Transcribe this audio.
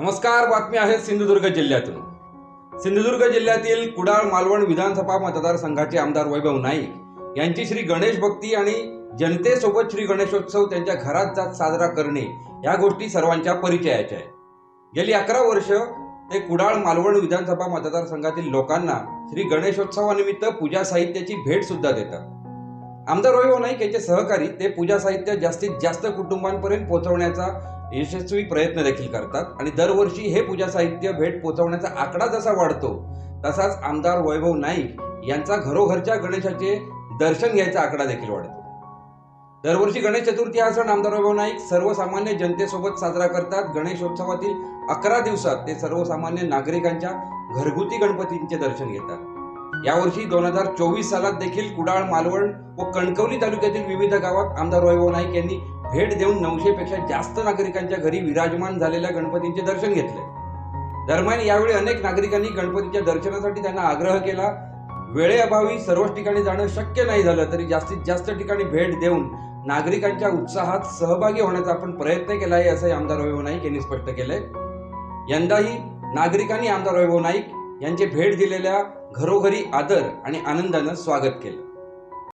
नमस्कार बातमी आहे सिंधुदुर्ग जिल्ह्यातून. सिंधुदुर्ग जिल्ह्यातील कुडाळ मालवण विधानसभा मतदारसंघाचे आमदार वैभव नाईक यांची श्री गणेश भक्ती आणि जनतेसोबत श्री गणेशोत्सव त्यांच्या घरात जात साजरा करणे या गोष्टी सर्वांच्या परिचयाच्या आहेत. गेली अकरा वर्ष ते कुडाळ मालवण विधानसभा मतदारसंघातील लोकांना श्री गणेशोत्सवानिमित्त पूजा साहित्याची भेट सुद्धा देतात. आमदार वैभव हो नाईक यांचे सहकारी ते पूजा साहित्य जास्तीत जास्त कुटुंबांपर्यंत पोहोचवण्याचा यशस्वी प्रयत्न देखील करतात. आणि दरवर्षी हे पूजा साहित्य भेट पोहोचवण्याचा आकडा जसा वाढतो तसाच आमदार वैभव नाईक यांचा घरोघरच्या गणेशाचे दर्शन घ्यायचा आकडा देखील वाढतो. दरवर्षी गणेश चतुर्थी हा सण आमदार वैभव नाईक सर्वसामान्य जनतेसोबत साजरा करतात. गणेशोत्सवातील अकरा दिवसात ते सर्वसामान्य नागरिकांच्या घरगुती गणपतींचे दर्शन घेतात. यावर्षी दोन हजार चोवीस सालात देखील कुडाळ मालवण व कणकवली तालुक्यातील विविध गावात आमदार वैभव नाईक यांनी भेट देऊन नऊशे पेक्षा जास्त नागरिकांच्या घरी विराजमान झालेल्या गणपतींचे दर्शन घेतले. दरम्यान यावेळी अनेक नागरिकांनी गणपतीच्या दर्शनासाठी त्यांना आग्रह केला. वेळेअभावी सर्वच ठिकाणी जाणं शक्य नाही झालं तरी जास्तीत जास्त ठिकाणी भेट देऊन नागरिकांच्या उत्साहात सहभागी होण्याचा आपण प्रयत्न केला आहे असंही आमदार वैभव नाईक यांनी स्पष्ट केलंय. यंदाही नागरिकांनी आमदार वैभव नाईक यांचे भेट दिलेल्या घरोघरी आदर आणि आनंदानं स्वागत केलं.